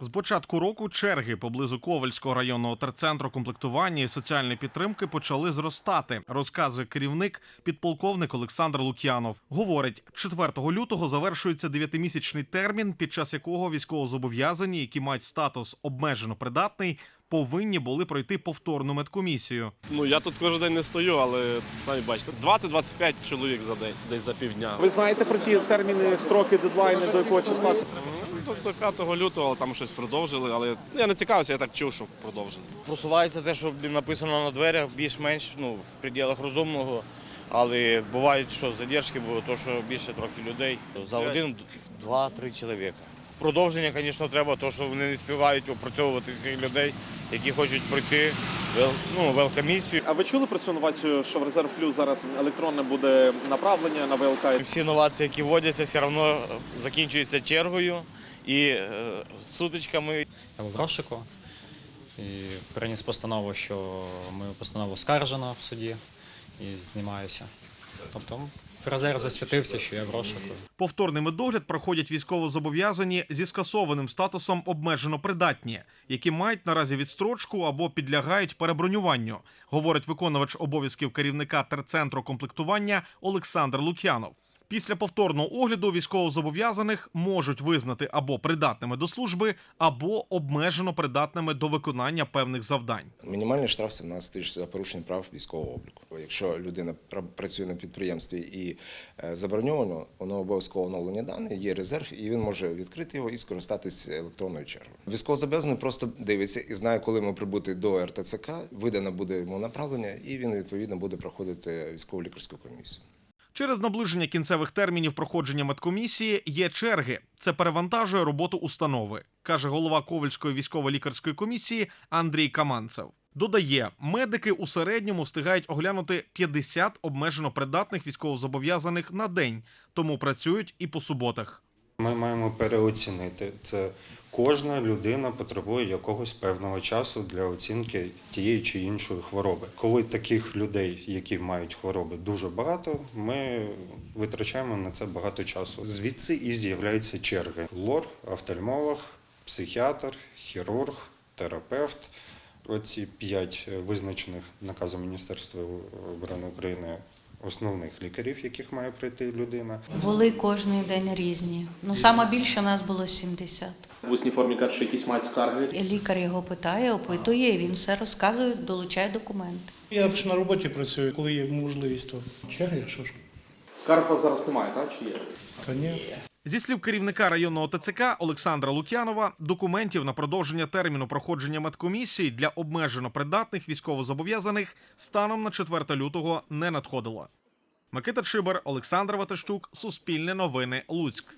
З початку року черги поблизу Ковальського районного терцентру комплектування і соціальної підтримки почали зростати. Розказує керівник підполковник Олександр Лук'янов. Говорить, 4 лютого завершується дев'ятимісячний термін, під час якого військовозобов'язані, які мають статус обмежено придатний, повинні були пройти повторну медкомісію. Ну я тут кожен день не стою, але самі бачите, 20-25 чоловік за день, десь за півдня. Ви знаєте про ті терміни, строки, дедлайни, до якого числа? Ну, До, до 5 лютого але там щось продовжили, але я не цікавився, я так чув, що продовжили. Просувається те, що написано на дверях, більш-менш ну, в пределах розумного. Але бувають, що задержки, бо то, що більше трохи людей. За один, два, три чоловіка. Продовження, звісно, треба, тому що вони не співають опрацьовувати всіх людей, які хочуть пройти ну, велкомісію. А ви чули про цю новацію, що в резерв плюс зараз електронне буде направлення на ВЛК? Всі новації, які вводяться, все одно закінчуються чергою і е, сутичками. Я був в розшуку і приніс постанову, що мою постанову скаржено в суді і знімаюся. Тобто в засвятився, що я в розшуку. Повторний медогляд проходять військовозобов'язані зі скасованим статусом обмежено придатні, які мають наразі відстрочку або підлягають перебронюванню, говорить виконувач обов'язків керівника терцентру комплектування Олександр Лук'янов. Після повторного огляду військовозобов'язаних можуть визнати або придатними до служби, або обмежено придатними до виконання певних завдань. Мінімальний штраф 17 тисяч за порушення прав військового обліку. Якщо людина пра- працює на підприємстві і е, заброньовано, воно обов'язково оновлення даних, є резерв, і він може відкрити його і скористатися електронною чергою. Військовозобов'язаний просто дивиться і знає, коли йому прибути до РТЦК, видано буде йому направлення, і він відповідно буде проходити військово лікарську комісію. Через наближення кінцевих термінів проходження медкомісії є черги. Це перевантажує роботу установи, каже голова Ковальської військово-лікарської комісії Андрій Каманцев. Додає, медики у середньому встигають оглянути 50 обмежено придатних військовозобов'язаних на день, тому працюють і по суботах. Ми маємо переоцінити це. Кожна людина потребує якогось певного часу для оцінки тієї чи іншої хвороби. Коли таких людей, які мають хвороби, дуже багато, ми витрачаємо на це багато часу. Звідси і з'являються черги: лор, офтальмолог, психіатр, хірург, терапевт. Оці п'ять визначених наказом Міністерства оборони України основних лікарів, яких має прийти людина. Були кожен день різні. Ну, саме більше у нас було 70. В усній формі кажуть, що якісь мають скарги. Лікар його питає, опитує, і він все розказує, долучає документи. Я ж на роботі працюю, коли є можливість, то черги, що ж? Скарг у вас зараз немає, так? Чи є? Та ні. Зі слів керівника районного ТЦК Олександра Лук'янова, документів на продовження терміну проходження медкомісії для обмежено придатних військовозобов'язаних станом на 4 лютого не надходило. Микита Чибер, Олександр Ватащук, Суспільне новини, Луцьк.